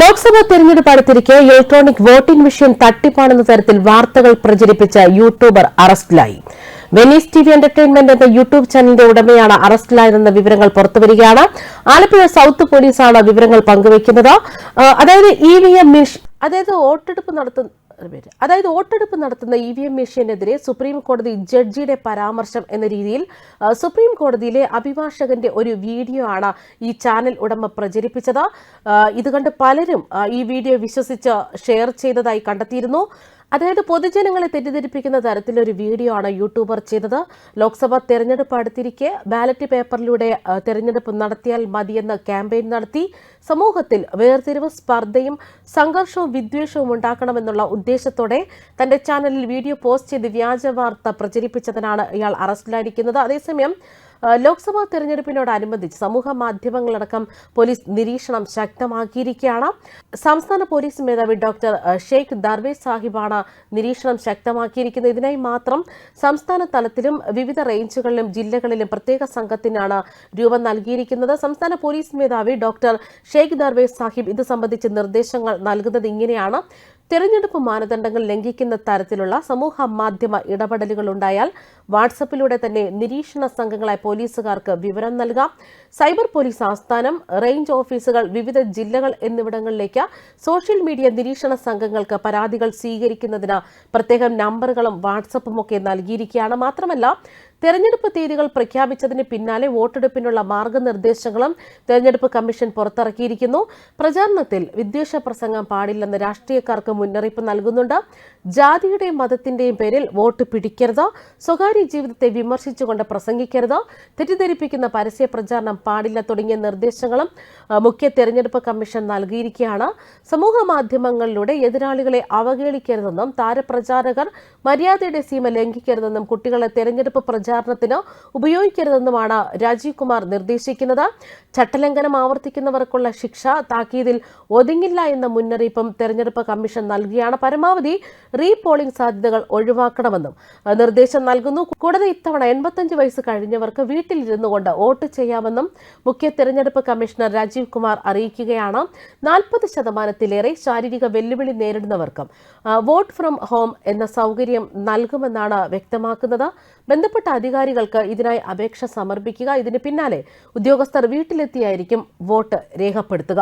ലോക്സഭാ തെരഞ്ഞെടുപ്പ് അടുത്തിരിക്കെ electronic voting machine തട്ടിപ്പാണെന്ന തരത്തിൽ വാർത്തകൾ പ്രചരിപ്പിച്ച യൂട്യൂബർ അറസ്റ്റിലായി. വെനീസ് ടി വി എന്റർടൈൻമെന്റ് എന്ന യൂട്യൂബ് ചാനലിന്റെ ഉടമയാണ് അറസ്റ്റിലായതെന്ന വിവരങ്ങൾ പുറത്തുവരികയാണ്. ആലപ്പുഴ സൌത്ത് പോലീസാണ് വിവരങ്ങൾ പങ്കുവയ്ക്കുന്നത്. അതായത് ഇ വി എം അതായത് വോട്ടെടുപ്പ് നടത്തുന്ന പേര് അതായത് വോട്ടെടുപ്പ് നടത്തുന്ന ഇ വി എം മെഷീനെതിരെ സുപ്രീം കോടതി ജഡ്ജിയുടെ പരാമർശം എന്ന രീതിയിൽ സുപ്രീം കോടതിയിലെ അഭിഭാഷകന്റെ ഒരു വീഡിയോ ആണ് ഈ ചാനൽ ഉടമ പ്രചരിപ്പിച്ചത്. ഇത് കണ്ട് പലരും ഈ വീഡിയോ വിശ്വസിച്ച് ഷെയർ ചെയ്തതായി കണ്ടെത്തിയിരുന്നു. അതായത് പൊതുജനങ്ങളെ തെറ്റിദ്ധരിപ്പിക്കുന്ന തരത്തിലൊരു വീഡിയോ ആണ് യൂട്യൂബർ ചെയ്തത്. ലോക്സഭ തെരഞ്ഞെടുപ്പ് അടുത്തിരിക്കെ ബാലറ്റ് പേപ്പറിലൂടെ തെരഞ്ഞെടുപ്പ് നടത്തിയാൽ മതിയെന്ന് ക്യാമ്പയിൻ നടത്തി. സമൂഹത്തിൽ വേർതിരിവ് സ്പർദ്ധയും സംഘർഷവും വിദ്വേഷവും ഉണ്ടാക്കണമെന്നുള്ള ഉദ്ദേശത്തോടെ തന്റെ ചാനലിൽ വീഡിയോ പോസ്റ്റ് ചെയ്ത് വ്യാജ വാർത്ത പ്രചരിപ്പിച്ചതിനാണ് ഇയാൾ അറസ്റ്റിലായിരിക്കുന്നത്. അതേസമയം ലോക്സഭാ തെരഞ്ഞെടുപ്പിനോടനുബന്ധിച്ച് സമൂഹ മാധ്യമങ്ങളടക്കം പോലീസ് നിരീക്ഷണം ശക്തമാക്കിയിരിക്കുകയാണ്. സംസ്ഥാന പോലീസ് മേധാവി ഡോക്ടർ ഷെയ്ഖ് ദർവേ സാഹിബാണ് നിരീക്ഷണം ശക്തമാക്കിയിരിക്കുന്നത്. ഇതിനായി മാത്രം സംസ്ഥാന തലത്തിലും വിവിധ റേഞ്ചുകളിലും ജില്ലകളിലും പ്രത്യേക സംഘത്തിനാണ് രൂപം നൽകിയിരിക്കുന്നത്. സംസ്ഥാന പോലീസ് മേധാവി ഡോക്ടർ ഷെയ്ഖ് ദർവേ സാഹിബ് ഇത് സംബന്ധിച്ച് നിർദ്ദേശങ്ങൾ നൽകുന്നത് ഇങ്ങനെയാണ്. തെരഞ്ഞെടുപ്പ് മാനദണ്ഡങ്ങൾ ലംഘിക്കുന്ന തരത്തിലുള്ള സമൂഹ മാധ്യമ ഇടപെടലുകൾ ഉണ്ടായാൽ വാട്സപ്പിലൂടെ തന്നെ നിരീക്ഷണ സംഘങ്ങളായ പോലീസുകാർക്ക് വിവരം നൽകാം. സൈബർ പോലീസ് ആസ്ഥാനം റേഞ്ച് ഓഫീസുകൾ വിവിധ ജില്ലകൾ എന്നിവിടങ്ങളിലേക്ക് സോഷ്യൽ മീഡിയ നിരീക്ഷണ സംഘങ്ങൾക്ക് പരാതികൾ സ്വീകരിക്കുന്നതിന് പ്രത്യേകം നമ്പറുകളും വാട്സപ്പും ഒക്കെ നൽകിയിരിക്കുകയാണ്. മാത്രമല്ല തെരഞ്ഞെടുപ്പ് തീയതികൾ പ്രഖ്യാപിച്ചതിന് പിന്നാലെ വോട്ടെടുപ്പിനുള്ള മാർഗനിർദ്ദേശങ്ങളും തെരഞ്ഞെടുപ്പ് കമ്മീഷൻ പുറത്തിറക്കിയിരിക്കുന്നു. പ്രചാരണത്തിൽ വിദ്വേഷ പ്രസംഗം പാടില്ലെന്ന് രാഷ്ട്രീയക്കാർക്ക് മുന്നറിയിപ്പ് നൽകുന്നുണ്ട്. ജാതിയുടെയും മതത്തിന്റെയും പേരിൽ വോട്ട് പിടിക്കരുത് സ്വകാര്യ ജീവിതത്തെ വിമർശിച്ചുകൊണ്ട് പ്രസംഗിക്കരുത് തെറ്റിദ്ധരിപ്പിക്കുന്ന പരസ്യ പ്രചാരണം പാടില്ല തുടങ്ങിയ നിർദ്ദേശങ്ങളും മുഖ്യ തെരഞ്ഞെടുപ്പ് കമ്മീഷൻ നൽകിയിരിക്കുകയാണ്. സമൂഹ മാധ്യമങ്ങളിലൂടെ എതിരാളികളെ അവഹേളിക്കരുതെന്നും താരപ്രചാരകർ മര്യാദയുടെ സീമ ലംഘിക്കരുതെന്നും കുട്ടികളെ തെരഞ്ഞെടുപ്പ് പ്രചാരണത്തിന് ഉപയോഗിക്കരുതെന്നുമാണ് രാജീവ് കുമാർ നിർദ്ദേശിക്കുന്നത്. ചട്ടലംഘനം ആവർത്തിക്കുന്നവർക്കുള്ള ശിക്ഷ താക്കീതിൽ ഒതുങ്ങില്ല എന്ന മുന്നറിയിപ്പും തെരഞ്ഞെടുപ്പ് കമ്മീഷൻ നൽകിയാണ്. പരമാവധി റീപോളിംഗ് സാധ്യതകൾ ഒഴിവാക്കണമെന്നും നിർദ്ദേശം നൽകുന്നു. കൂടാതെ ഇത്തവണ എൺപത്തഞ്ച് വയസ്സ് കഴിഞ്ഞവർക്ക് വീട്ടിലിരുന്നു കൊണ്ട് വോട്ട് ചെയ്യാമെന്നും മുഖ്യ തെരഞ്ഞെടുപ്പ് കമ്മീഷണർ രാജീവ് കുമാർ അറിയിക്കുകയാണ്. നാൽപ്പത് ശതമാനത്തിലേറെ ശാരീരിക വെല്ലുവിളി നേരിടുന്നവർക്കും വോട്ട് ഫ്രം ഹോം എന്ന സൗകര്യം നൽകുമെന്നാണ് വ്യക്തമാക്കുന്നത്. ബന്ധപ്പെട്ട അധികാരികൾക്ക് ഇതിനായി അപേക്ഷ സമർപ്പിക്കുക. ഇതിന് പിന്നാലെ ഉദ്യോഗസ്ഥർ വീട്ടിലെത്തിയായിരിക്കും വോട്ട് രേഖപ്പെടുത്തുക.